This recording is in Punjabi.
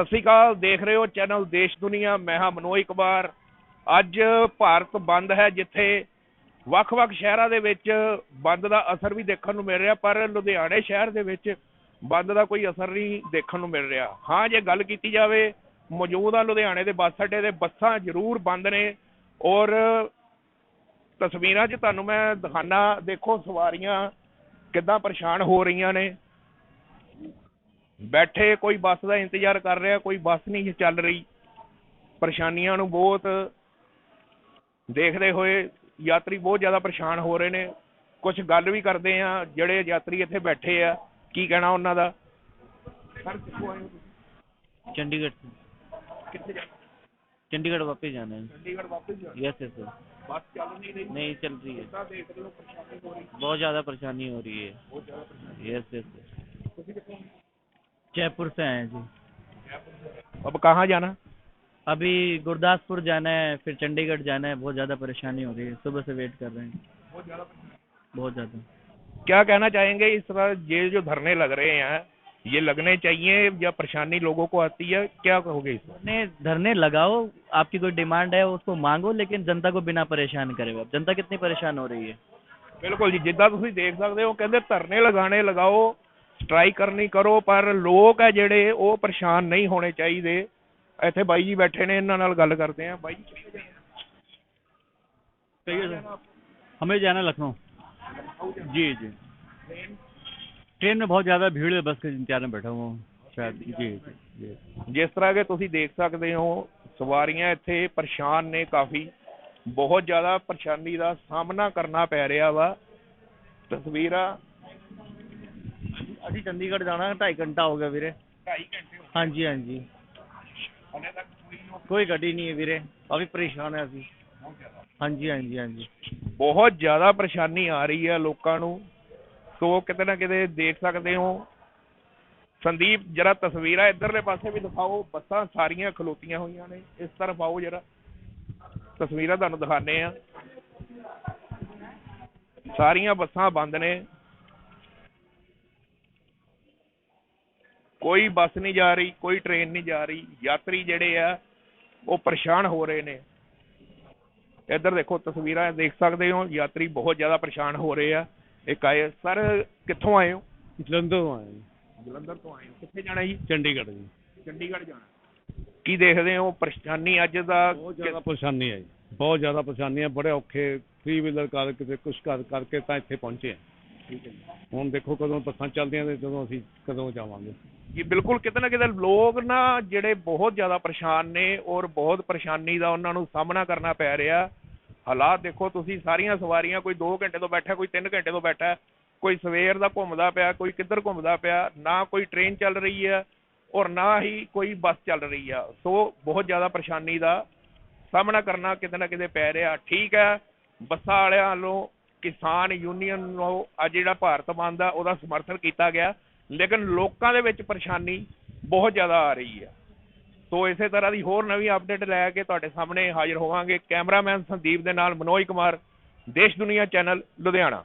ਸਤਿ ਸ੍ਰੀ ਅਕਾਲ, ਦੇਖ ਰਹੇ ਹੋ ਚੈਨਲ ਦੇਸ਼ ਦੁਨੀਆ, ਮੈਂ ਹਾਂ ਮਨੋਜ ਕੁਮਾਰ। ਅੱਜ ਭਾਰਤ ਬੰਦ ਹੈ, ਜਿੱਥੇ ਵੱਖ-ਵੱਖ ਸ਼ਹਿਰਾਂ ਦੇ ਵਿੱਚ ਬੰਦ ਦਾ ਅਸਰ ਵੀ ਦੇਖਣ ਨੂੰ ਮਿਲ ਰਿਹਾ, ਪਰ ਲੁਧਿਆਣੇ ਸ਼ਹਿਰ ਦੇ ਵਿੱਚ ਬੰਦ ਦਾ ਕੋਈ ਅਸਰ ਨਹੀਂ ਦੇਖਣ ਨੂੰ ਮਿਲ ਰਿਹਾ। ਹਾਂ, ਜੇ ਗੱਲ ਕੀਤੀ ਜਾਵੇ, ਮੌਜੂਦਾ ਲੁਧਿਆਣੇ ਦੇ ਬੱਸ ਅੱਡੇ ਦੇ ਬੱਸਾਂ ਜ਼ਰੂਰ ਬੰਦ ਨੇ ਔਰ ਤਸਵੀਰਾਂ 'ਚ ਤੁਹਾਨੂੰ ਮੈਂ ਦਿਖਾਣਾ ਦੇਖੋ ਸਵਾਰੀਆਂ ਕਿੱਦਾਂ ਪਰੇਸ਼ਾਨ ਹੋ ਰਹੀਆਂ ਨੇ। ਬੈਠੇ ਕੋਈ ਬੱਸ ਦਾ ਇੰਤਜ਼ਾਰ ਕਰ ਰਿਹਾ ਕੋਈ ਬੱਸ ਨਹੀਂ ਚੱਲ ਰਹੀ। ਪਰੇਸ਼ਾਨੀਆਂ ਨੂੰ ਬਹੁਤ ਦੇਖਦੇ ਹੋਏ ਯਾਤਰੀ ਬਹੁਤ ਜ਼ਿਆਦਾ ਪਰੇਸ਼ਾਨ ਹੋ ਰਹੇ ਨੇ। ਕੁਛ ਗੱਲ ਵੀ ਕਰਦੇ ਆ ਜਿਹੜੇ ਯਾਤਰੀ ਇੱਥੇ ਬੈਠੇ ਆ ਕੀ ਕਹਿਣਾ ਉਹਨਾਂ ਦਾ? ਸਰ ਕਿੱਥੋਂ ਚੰਡੀਗੜ੍ਹ ਕਿੱਥੇ ਜਾ ਚੰਡੀਗੜ੍ਹ ਵਾਪਸ ਜਾਣਾ ਹੈ। ਚੰਡੀਗੜ੍ਹ ਵਾਪਸ ਜਾਣਾ ਯੈਸ ਯੈਸ ਬੱਸ ਚੱਲ ਨਹੀਂ ਰਹੀ? ਨਹੀਂ ਚੱਲ ਰਹੀ ਹੈ। ਬਹੁਤ ਜ਼ਿਆਦਾ ਪਰੇਸ਼ਾਨੀ ਹੋ ਰਹੀ ਹੈ। ਬਹੁਤ ਜ਼ਿਆਦਾ ਯੈਸ ਯੈਸ जयपुर से आए हैं जी अब कहाँ जाना अभी गुरदासपुर जाना है फिर चंडीगढ़ जाना है बहुत ज़्यादा परेशानी हो रही है सुबह से वेट कर रहे हैं बहुत ज्यादा बहुत ज़्यादा क्या कहना चाहेंगे इस तरह ये जो धरने लग रहे हैं ये लगने चाहिए या परेशानी लोगों को आती है क्या कहोगे इस पर धरने धरने लगाओ आपकी कोई डिमांड है उसको मांगो लेकिन जनता को बिना परेशान करे अब जनता कितनी परेशान हो रही है ਬਿਲਕੁਲ ਜੀ ਜਿੱਦਾਂ ਤੁਸੀਂ ਦੇਖ ਸਕਦੇ ਹੋ ਕਹਿੰਦੇ ਧਰਨੇ ਲਗਾਣੇ ਲਗਾਓ ਸਟ੍ਰਾਈਕ ਕਰਨੀ ਕਰੋ ਪਰ ਲੋਕ ਹੈ ਜਿਹੜੇ ਉਹ ਪਰੇਸ਼ਾਨ ਨਹੀਂ ਹੋਣੇ ਚਾਹੀਦੇ ਇੱਥੇ ਬਾਈ ਜੀ ਬੈਠੇ ਨੇ ਇਹਨਾਂ ਨਾਲ ਗੱਲ ਕਰਦੇ ਆ ਬਾਈ ਜੀ ਕਿੱਥੇ ਜਾਣਾ? कहिए सर हमें जाना है लखनऊ जी जी ट्रेन में बहुत ज़्यादा भीड़ है बस के इंतजार में बैठा हुआ हूँ शायद जी जी जी ਜਿਸ ਤਰ੍ਹਾਂ ਕਿ ਤੁਸੀਂ ਦੇਖ ਸਕਦੇ ਹੋ ਸਵਾਰੀਆਂ ਇੱਥੇ ਪਰੇਸ਼ਾਨ ਨੇ ਕਾਫੀ ਬਹੁਤ ਜ਼ਿਆਦਾ ਪਰੇਸ਼ਾਨੀ ਦਾ ਸਾਹਮਣਾ ਕਰਨਾ ਪੈ ਰਿਹਾ ਵਾ ਤਸਵੀਰਾਂ ਅਸੀਂ ਚੰਡੀਗੜ੍ਹ ਜਾਣਾ 2.5 ਘੰਟਾ ਹੋ ਗਿਆ ਵੀਰੇ। 2.5 ਘੰਟੇ ਹਾਂਜੀ ਹਾਂਜੀ। ਹਲੇ ਤੱਕ ਕੋਈ ਕੋਈ ਗੱਡੀ ਨਹੀਂ ਹੈ ਵੀਰੇ ਕਾਫੀ ਪਰੇਸ਼ਾਨ ਹੈ ਅਸੀਂ। ਹਾਂਜੀ ਹਾਂਜੀ ਹਾਂਜੀ। ਬਹੁਤ ਜ਼ਿਆਦਾ ਪਰੇਸ਼ਾਨੀ ਆ ਰਹੀ ਹੈ ਲੋਕਾਂ ਨੂੰ। ਸੋ ਕਿਤੇ ਨਾ ਕਿਤੇ ਦੇਖ ਸਕਦੇ ਹੋ। ਸੰਦੀਪ ਜਰਾ ਤਸਵੀਰਾਂ ਇਧਰਲੇ ਪਾਸੇ ਵੀ ਦਿਖਾਓ। ਬੱਸਾਂ ਸਾਰੀਆਂ ਖਲੋਤੀਆਂ ਹੋਈਆਂ ਨੇ। ਇਸ ਤਰਫ ਆਓ ਜਰਾ। ਤਸਵੀਰਾਂ ਤੁਹਾਨੂੰ ਦਿਖਾਣੇ ਆ ਸਾਰੀਆਂ ਬੱਸਾਂ ਬੰਦ ਨੇ। ਕੋਈ ਬੱਸ ਨਹੀਂ ਜਾ ਰਹੀ ਕੋਈ ਟ੍ਰੇਨ ਨਹੀਂ ਜਾ ਰਹੀ ਯਾਤਰੀ ਜਿਹੜੇ ਆ ਉਹ ਪਰੇਸ਼ਾਨ ਹੋ ਰਹੇ ਨੇ। ਇੱਧਰ ਦੇਖੋ ਤਸਵੀਰਾਂ ਦੇਖ ਸਕਦੇ ਹੋ ਯਾਤਰੀ ਬਹੁਤ ਜ਼ਿਆਦਾ ਪਰੇਸ਼ਾਨ ਹੋ ਰਹੇ ਆ। ਇੱਕ ਆਏ ਸਰ ਕਿੱਥੋਂ ਆਏ ਹੋ? ਜਲੰਧਰ ਤੋਂ ਆਏ ਜਲੰਧਰ ਤੋਂ ਆਏ ਹੋ। ਕਿੱਥੇ ਜਾਣਾ ਜੀ? ਚੰਡੀਗੜ੍ਹ ਜੀ। ਚੰਡੀਗੜ੍ਹ ਜਾਣਾ। ਕੀ ਦੇਖਦੇ ਹੋ? ਪਰੇਸ਼ਾਨੀ ਅੱਜ ਦਾ ਬਹੁਤ ਜ਼ਿਆਦਾ ਪਰੇਸ਼ਾਨੀ ਹੈ ਬਹੁਤ ਜ਼ਿਆਦਾ ਪਰੇਸ਼ਾਨੀ ਹੈ ਬੜੇ ਔਖੇ ਥ੍ਰੀ ਵੀਲਰ ਕਰ ਕਿਤੇ ਕੁਛ ਕਰ ਕਰਕੇ ਤਾਂ ਇੱਥੇ ਪਹੁੰਚੇ ਹੈ ਹੁਣ ਦੇਖੋ ਕਦੋਂ ਬੱਸਾਂ ਚੱਲਦੀਆਂ ਤੇ ਜਦੋਂ ਅਸੀਂ ਕਦੋਂ ਜਾਵਾਂਗੇ। ਜੀ ਬਿਲਕੁਲ ਕਿਤੇ ਨਾ ਕਿਤੇ ਲੋਕ ਨਾ ਜਿਹੜੇ ਬਹੁਤ ਜ਼ਿਆਦਾ ਪਰੇਸ਼ਾਨ ਨੇ ਔਰ ਬਹੁਤ ਪਰੇਸ਼ਾਨੀ ਦਾ ਉਹਨਾਂ ਨੂੰ ਸਾਹਮਣਾ ਕਰਨਾ ਪੈ ਰਿਹਾ। ਹਾਲਾਤ ਦੇਖੋ, ਤੁਸੀਂ ਸਾਰੀਆਂ ਸਵਾਰੀਆਂ ਕੋਈ 2 ਘੰਟੇ ਤੋਂ ਬੈਠਾ, ਕੋਈ 3 ਘੰਟੇ ਤੋਂ ਬੈਠਾ, ਕੋਈ ਸਵੇਰ ਦਾ ਘੁੰਮਦਾ ਪਿਆ, ਕੋਈ ਕਿੱਧਰ ਘੁੰਮਦਾ ਪਿਆ, ਨਾ ਕੋਈ ਟ੍ਰੇਨ ਚੱਲ ਰਹੀ ਹੈ ਔਰ ਨਾ ਹੀ ਕੋਈ ਬੱਸ ਚੱਲ ਰਹੀ ਆ। ਸੋ ਬਹੁਤ ਜ਼ਿਆਦਾ ਪਰੇਸ਼ਾਨੀ ਦਾ ਸਾਹਮਣਾ ਕਰਨਾ ਕਿਤੇ ਨਾ ਕਿਤੇ ਪੈ ਰਿਹਾ। ਠੀਕ ਹੈ, ਬੱਸਾਂ ਵਾਲਿਆਂ ਵੱਲੋਂ ਕਿਸਾਨ ਯੂਨੀਅਨ ਨੂੰ ਅੱਜ ਜਿਹੜਾ ਭਾਰਤ ਬੰਦ ਆ ਉਹਦਾ ਸਮਰਥਨ ਕੀਤਾ ਗਿਆ। ਲੇਕਿਨ ਲੋਕਾਂ ਦੇ ਵਿੱਚ ਪਰੇਸ਼ਾਨੀ ਬਹੁਤ ਜ਼ਿਆਦਾ ਆ ਰਹੀ ਹੈ। ਸੋ ਇਸੇ ਤਰ੍ਹਾਂ ਦੀ ਹੋਰ ਨਵੀਂ ਅਪਡੇਟ ਲੈ ਕੇ ਤੁਹਾਡੇ ਸਾਹਮਣੇ ਹਾਜ਼ਰ ਹੋਵਾਂਗੇ। ਕੈਮਰਾਮੈਨ ਸੰਦੀਪ ਦੇ ਨਾਲ ਮਨੋਜ ਕੁਮਾਰ, ਦੇਸ਼ ਦੁਨੀਆ ਚੈਨਲ, ਲੁਧਿਆਣਾ।